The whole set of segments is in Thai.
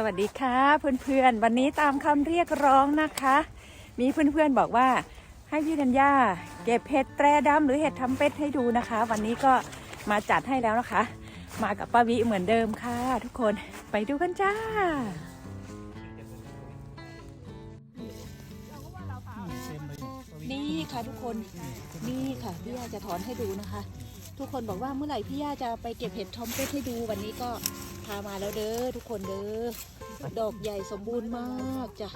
สวัสดีค่ะเพื่อนๆ วันนี้ตามคำเรียกร้องนะคะ มีเพื่อนๆบอกว่าให้พี่ธัญญาเก็บเห็ดแตรดำหรือเห็ดทำเป็ดให้ดูนะคะ วันนี้ก็มาจัดให้แล้วนะคะ มากับป้าวิเหมือนเดิมค่ะ ทุกคนไปดูกันจ้านี่ค่ะทุกคนนี่ค่ะพี่ย่าจะถอนให้ดูนะคะ ทุกคนบอกว่าเมื่อไหร่พี่ย่าจะไปเก็บเห็ดทอมเป็ดให้ดูวันนี้ก็ามาแล้วเด้อทุกคนเด้อ ดอกใหญ่สมบูรณ์มากจ้ะ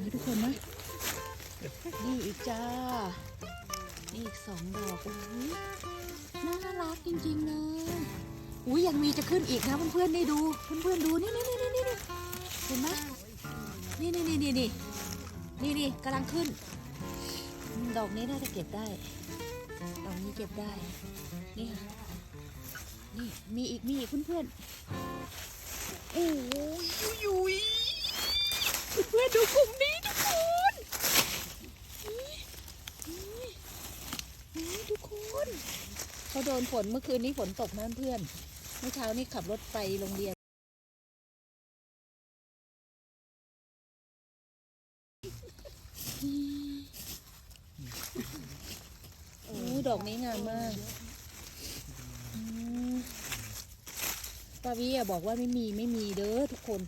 นี่ทุกคนนะ นี่อีกจ้า นี่อีกสองดอกอุ้ยน่ารักจริงๆเลยอุ้ยยังมีจะขึ้นอีกนะเพื่อนๆนี่ดู เพื่อนๆดูนี่นี่นี่นี่นี่เห็นไหมนี่นี่นี่นี่นี่นี่นี่กำลังขึ้น ดอกนี้น่าจะเก็บได้ ดอกนี้เก็บได้ นี่ค่ะ นี่มีอีกมีอีกเพื่อนๆโอ้ยยุยเพื่อนๆดูกลุ่มนี้ทุกคนนี่นี่นี่ทุกคนเขาโดนฝนเมื่อคืนนี้ฝนตกนะเพื่อน เมื่อเช้านี้ขับรถไปโรงเรียน โอ้ยดอกนี้งามมากอืม ป้าวิอะบอกว่าไม่มีไม่มีเด้อทุกคน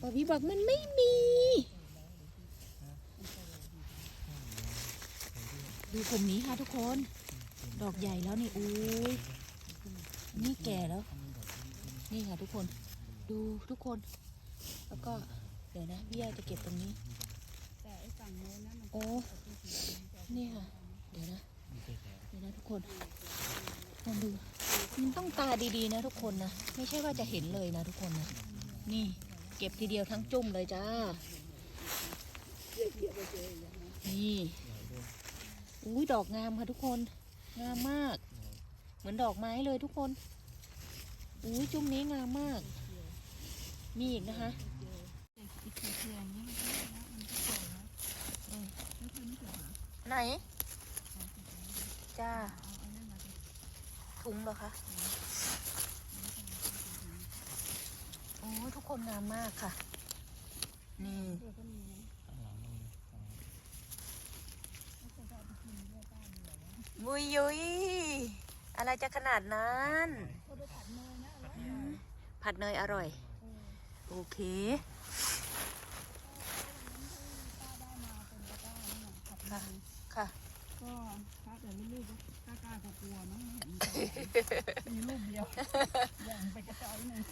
ป้าวิบอกมันไม่มี ดูกลุ่มนี้ค่ะทุกคน ดอกใหญ่แล้วนี่อุ้ยนี่แก่แล้ว นี่ค่ะทุกคน ดูทุกคน แล้วก็เดี๋ยวนะพี่ยาจะเก็บตรงนี้โอ้นี่ค่ะ เดี๋ยวนะ เดี๋ยวนะทุกคนลองดู มันต้องตาดีๆนะทุกคนนะ ไม่ใช่ว่าจะเห็นเลยนะทุกคนนะ นี่เก็บทีเดียวทั้งจุ่มเลยจ้า นี่ อุ้ยดอกงามค่ะทุกคน งามมาก เหมือนดอกไม้เลยทุกคน อุ้ยจุ่มนี้งามมาก มีอีกนะคะไหน จ้า ถุงเหรอคะโอ้ทุกคนงามมากค่ะ นี่มุยยุยอะไรจะขนาดนั้น ผัดเนยอร่อย โอเคค่ะ ค่ะก็ถ้าแต่ไม่รีบ กล้ากล้ากลัวๆมั้งไม่เห็นมีลูกเดียวแบ่งไปกระจายหนึ่ง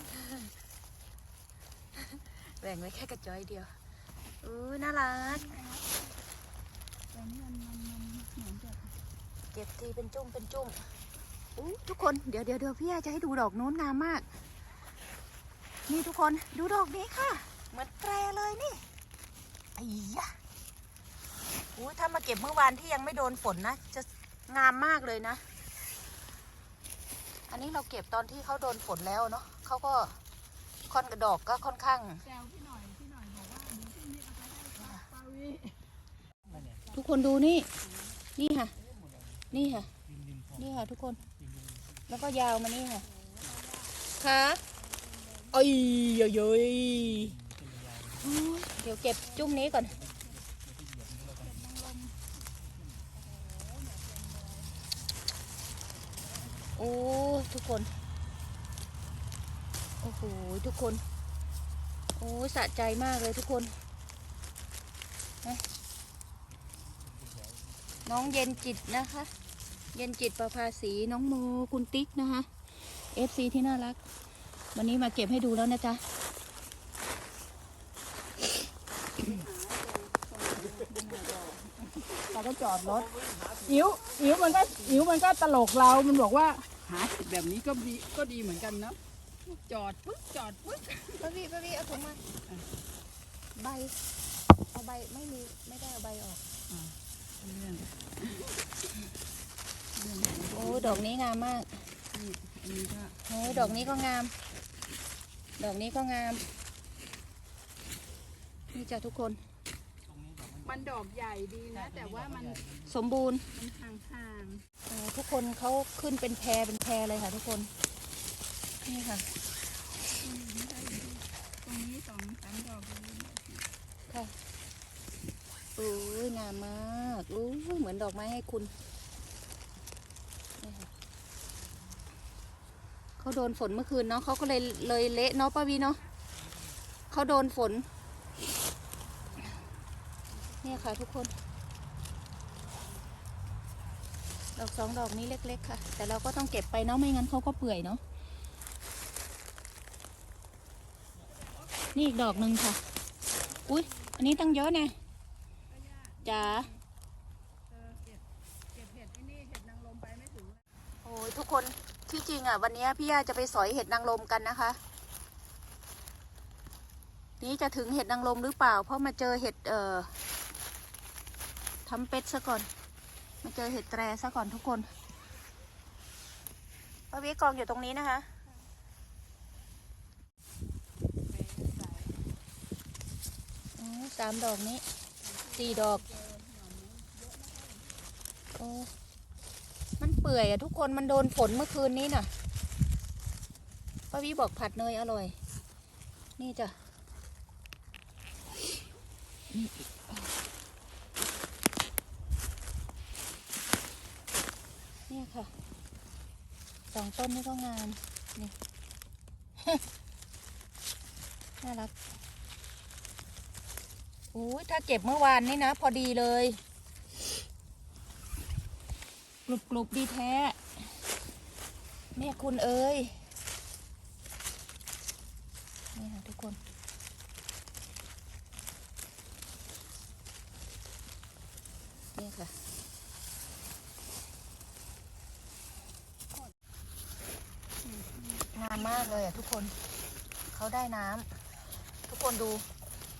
แบ่งไว้แค่กระจอยเดียวอู้น่ารัก แต่นี่มันมันมันเหมือนเก็บทีเป็นจุ้มเป็นจุ้มอู้ทุกคนเดี๋ยวเดี๋ยวเดี๋ยวพี่อาจะให้ดูดอกโน้นงามมาก นี่ทุกคนดูดอกนี้ค่ะ เหมือนแตรเลยนี่ไอ้ยะอู้ถ้ามาเก็บเมื่อวานที่ยังไม่โดนฝนนะ จะ งามมากเลยนะ อันนี้เราเก็บตอนที่เขาโดนฝนแล้วเนาะเขาก็ค่อนกระดอกก็ค่อนข้าง แซวพี่หน่อยพี่หน่อยบอกว่าเดี๋ยวพรุ่งนี้เอาไปให้ปาปาวีทุกคนดูนี่ นี่ค่ะ นี่ค่ะ นี่ค่ะ ทุกคน แล้วก็ยาวมานี่ค่ะค่ะเอ้ยเย้ยเย้ยโอ้ยเดี๋ยวเก็บจุ่มนี้ก่อน โอ้ทุกคน โอ้โหทุกคน โอ้สะใจมากเลยทุกคนน้องเย็นจิตนะคะ เย็นจิตประภาสีน้องโมคุณติ๊กนะคะ FC ที่น่ารัก วันนี้มาเก็บให้ดูแล้วนะจ๊ะ เราก็ จอดรถ อิ๋วอิ๋วมันก็อิ๋วมันก็ตลกเรา มันบอกว่าหาจุดแบบนี้ก็ดีก็ดีเหมือนกันเนาะจอดปึ๊บจอดปึ๊บป้าวีป้าวีเอาถุงมาใบเอาใบไม่มีไม่ได้เอาใบออกเรื่องโอ้ดอกนี้งามมากอันนี้ก็โอ้ดอกนี้ก็งาม ดอกนี้ก็งาม นี่จ้ะทุกคน มันดอกใหญ่ดีนะ แต่ว่ามันสมบูรณ์มันห่างโอ้ทุกคนเขาขึ้นเป็นแพรเป็นแพรเลยค่ะ ทุกคน นี่ค่ะตรงนี้สองสามดอกเลยค่ะโอ้ยงามมากอู้ยเหมือนดอกไม้ให้คุณนี่ค่ะเขาโดนฝนเมื่อคืนเนาะเขาก็เลยเลยเละเนาะป้าวีเนาะเขาโดนฝนเนี่ย ค่ะทุกคน ดอกสองดอกนี้เล็ก ๆ ค่ะ แต่เราก็ต้องเก็บไปเนาะไม่งั้นเขาก็เปื่อยเนาะนี่อีกดอกหนึ่งค่ะ อุ้ยอันนี้ตั้งเยอะเนี่ยจ๋าเออเก็บเก็บเห็ดที่นี่เห็ดนางรมไปไม่ถึงโอ้ยทุกคนที่จริงอะ วันนี้พี่ย่าจะไปสอยเห็ดนางรมกันนะคะ นี่จะถึงเห็ดนางรมหรือเปล่า เพราะมาเจอเห็ดเอ่อ ทำเป็ดซะก่อน มาเจอเห็ดแตรซะก่อนทุกคนป้าวิกองอยู่ตรงนี้นะคะอ๋อสามดอกนี้สี่ดอกโอ้มันเปื่อยอะทุกคนมันโดนฝนเมื่อคืนนี้น่ะป้าวิบอกผัดเนยอร่อย นี่จ้ะนี่เนี่ยค่ะสอง ต้นนี่ก็งามนี่น่ารักอุ้ยถ้าเก็บเมื่อวานนี่นะ พอดีเลยกรุบกรุบดีแท้แม่คุณเอ้ยนี่ค่ะทุกคนนี่ค่ะามมากเลยอะทุกคนเขาได้น้ำทุกคนดู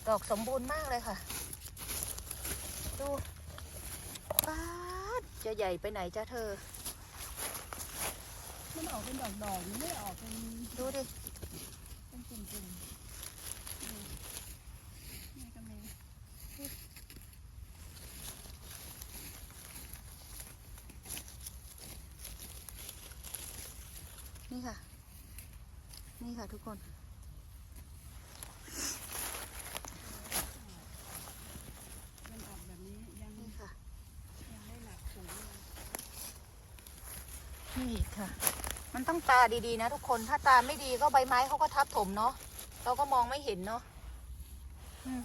ดอกสมบูรณ์มากเลยค่ะ ดูป้าดจะใหญ่ไปไหนจ้าเธอ มันออกเป็นดอกดอกๆมันไม่ได้ออกเป็นดูดิ เป็นกลุ่มๆอืมนี่ก็มี นี่ค่ะ นี่ค่ะทุกคน มันออกแบบนี้ยังนี่ค่ะ ยังไม่หนักสูงเลยนี่ค่ะ มันต้องตาดีๆนะทุกคน ถ้าตาไม่ดีก็ใบไม้เขาก็ทับถมเนาะ เราก็มองไม่เห็นเนาะอืม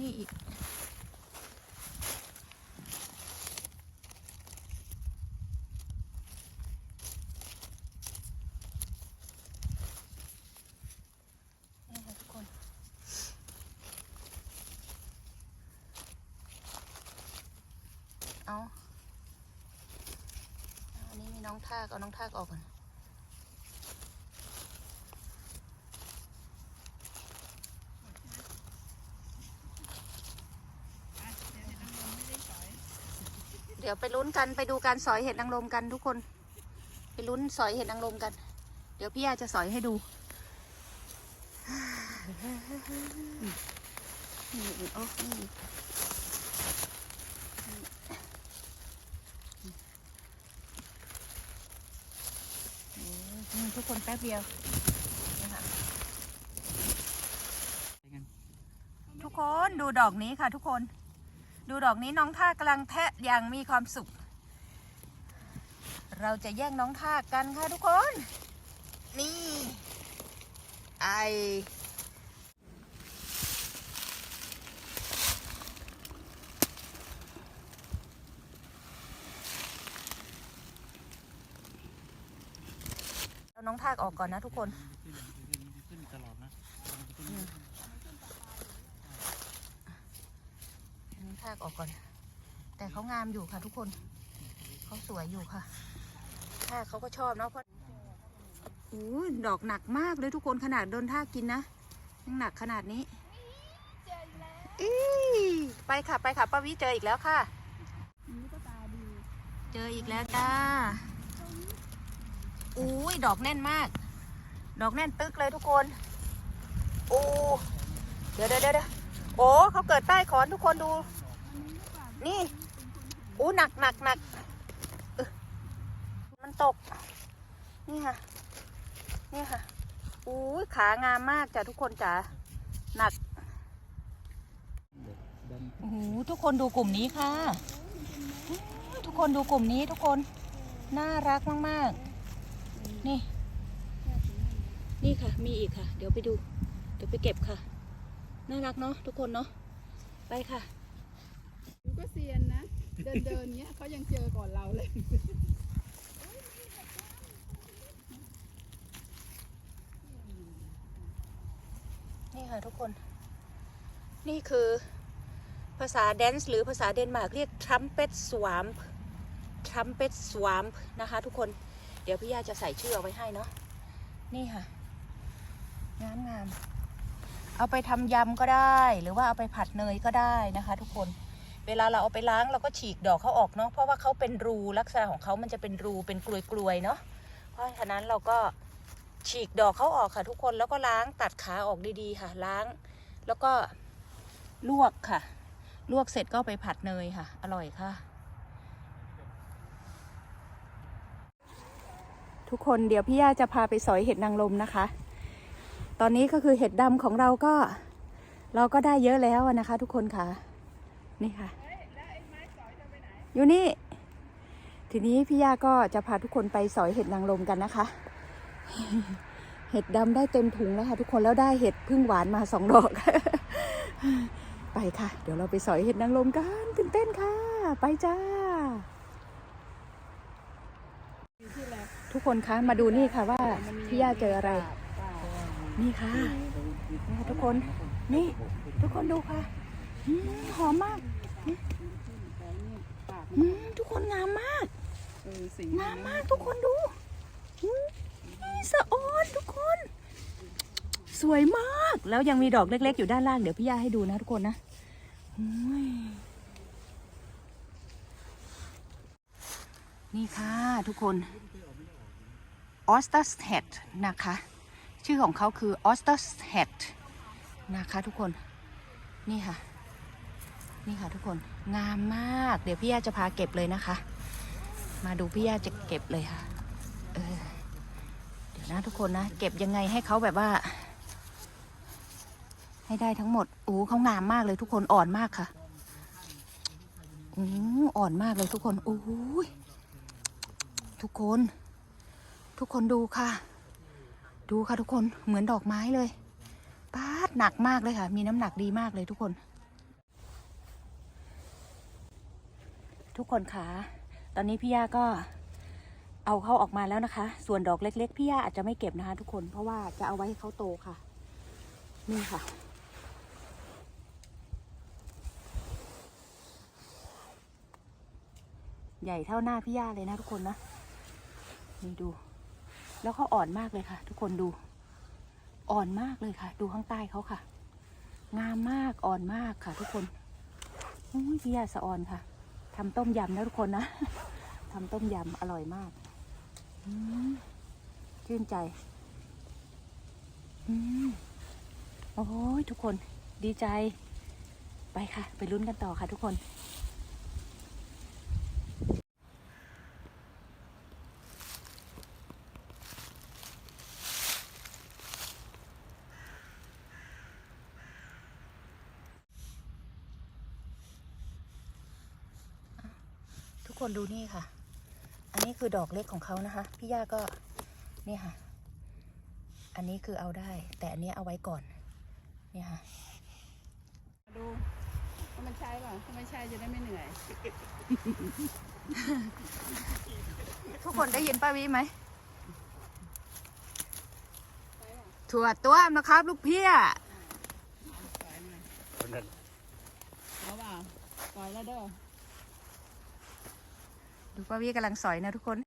นี่อีก นี่ค่ะทุกคน เอา อันนี้มีน้องทาก เอาน้องทากออกก่อน อะเดี๋ยวเห็ดนางรมไม่ได้สอย เดี๋ยวไปลุ้นกันไปดูการสอยเห็ดนางรมกันทุกคน ไปลุ้นสอยเห็ดนางรมกัน เดี๋ยวพี่ยาจะสอยให้ดูนี่อีกโอ้นี่อีกนี่ทุกคนแป๊บเดียวนี่ค่ะทุกคนดูดอกนี้ค่ะทุกคน ดูดอกนี้น้องท่ากำลังแทะอย่างมีความสุข เราจะแย่งน้องท่ากันค่ะทุกคน นี่ไอน้องทากออกก่อนนะทุกคนตลอดนะ น้องทากออกก่อน แต่เขางามอยู่ค่ะทุกคน เขาสวยอยู่ค่ะทากเขาก็ชอบเนาะเพราะโอ้ดอกหนักมากเลยทุกคนขนาดโดนทากกินนะยังหนักขนาดนี้อีไปค่ะไปค่ะป้าวิเจออีกแล้วค่ะนี่ก็ตาดีเจออีกแล้วจ้าอุ้ยดอกแน่นมาก ดอกแน่นตึกเลยทุกคนโอ้เดี๋ยวเดี๋ยวเดี๋ยวโอ้เขาเกิดใต้ขอนทุกคนดู นี่อู้หนักหนักหนักมันตก นี่ค่ะ นี่ค่ะอุ้ขางามมากจ้ะทุกคนจ๋าหนักโอ้โหทุกคนดูกลุ่มนี้ค่ะ ทุกคนดูกลุ่มนี้ทุกคน น่ารักมาก ๆ นี่ นี่ค่ะ มีอีกค่ะ เดี๋ยวไปดู เดี๋ยวไปเก็บค่ะ น่ารักเนาะทุกคนเนาะ ไปค่ะ เดินเดินๆเงี้ยเขายังเจอก่อนเราเลย นี่ค่ะทุกคน นี่คือภาษาแดนซ์หรือภาษาเดนมาร์กเรียก trumpet swamp trumpet swamp นะคะทุกคน เดี๋ยวพี่ย่าจะใส่ชื่อเอาไว้ให้เนาะ นี่ค่ะ งามงามๆเอาไปทำยำก็ได้ หรือว่าเอาไปผัดเนยก็ได้นะคะทุกคน เวลาเราเอาไปล้างเราก็ฉีกดอกเขาออกเนาะเพราะว่าเขาเป็นรูลักษณะของเขามันจะเป็นรูเป็นกลวยๆเนาะเพราะฉะนั้นเราก็ฉีกดอกเขาออกค่ะทุกคนแล้วก็ล้างตัดขาออกดีๆค่ะล้าง แล้วก็ลวกค่ะ ลวกเสร็จก็ไปผัดเนยค่ะ อร่อยค่ะ ทุกคนเดี๋ยวพี่ย่าจะพาไปสอยเห็ดนางรมนะคะ ตอนนี้ก็คือเห็ดดำของเราก็ เราก็ได้เยอะแล้วนะคะ ทุกคนค่ะ นี่ค่ะ อยู่นี่ ทีนี้พี่ย่าก็จะพาทุกคนไปสอยเห็ดนางรมกันนะคะ เห็ดดำได้เต็มถุงแล้วค่ะทุกคนแล้วได้เห็ดพึ่งหวานมาสองดอก ไปค่ะ เดี๋ยวเราไปสอยเห็ดนางรมกันตื่นเต้นค่ะ ไปจ้า ทุกคนคะมาดูนี่ค่ะว่าพี่ย่าเจออะไร นี่ค่ะนี่ค่ะทุกคน นี่ ทุกคนดูค่ะ อืมหอมมากอืมทุกคนงามมาก เออสีงามมากทุกคนดูอุ๊ยนี่สะออนทุกคน สวยมาก แล้วยังมีดอกเล็ก ๆ อยู่ด้านล่าง เดี๋ยวพี่ย่าให้ดูนะทุกคนนะอุ๊ยนี่ค่ะทุกคน o s t e r h e a d นะคะ ชื่อของเขาคือ o s t e r h e a d นะคะทุกคน นี่ค่ะ นี่ค่ะทุกคนงามมาก เดี๋ยวพี่ยาจะพาเก็บเลยนะคะ มาดูพี่ยาจะเก็บเลยค่ะเออเดี๋ยวนะทุกคนนะ เก็บยังไงให้เขาแบบว่า ให้ได้ทั้งหมดโอ้เขางามมากเลยทุกคนอ่อนมากค่ะโอ้อ่อนมากเลยทุกคนโอ้ยทุกคน ทุกคนดูค่ะ ดูค่ะทุกคนเหมือนดอกไม้เลยปาดหนักมากเลยค่ะ มีน้ำหนักดีมากเลยทุกคน ทุกคนคะตอนนี้พี่ย่าก็เอาเขาออกมาแล้วนะคะ ส่วนดอกเล็ก ๆ พี่ย่าอาจจะไม่เก็บนะคะ ทุกคน เพราะว่าจะเอาไว้ให้เขาโตค่ะ นี่ค่ะ ใหญ่เท่าหน้าพี่ย่าเลยนะทุกคนนะ นี่ดู แล้วเขาอ่อนมากเลยค่ะ ทุกคนดู อ่อนมากเลยค่ะ ดูข้างใต้เขาค่ะ งามมาก อ่อนมากค่ะ ทุกคนอุ้ยพี่ย่าสะอ่อนค่ะ ทำต้มยำนะทุกคนนะทำต้มยำอร่อยมากชื่นใจอืมโอ้ยทุกคนดีใจ ไปค่ะ ไปลุ้นกันต่อค่ะทุกคน กคนดูนี่ค่ะ อันนี้คือดอกเล็กของเขานะคะ พี่ย่าก็เนี่ยค่ะ อันนี้คือเอาได้ แต่อันนี้เอาไว้ก่อนเนี่ยค่ะ ดูว่ามันใช่ป่ะถ้าไม่ใช่จะได้ไม่เหนื่อย ทุกคนได้ยินป้าวิไหมถั่วต้วมนะครับ ลูกเพี้ยปล่อยมาเอาเปล่าปล่อยแล้วเด้อ ดูป้าวิกำลังสอยนะทุกคน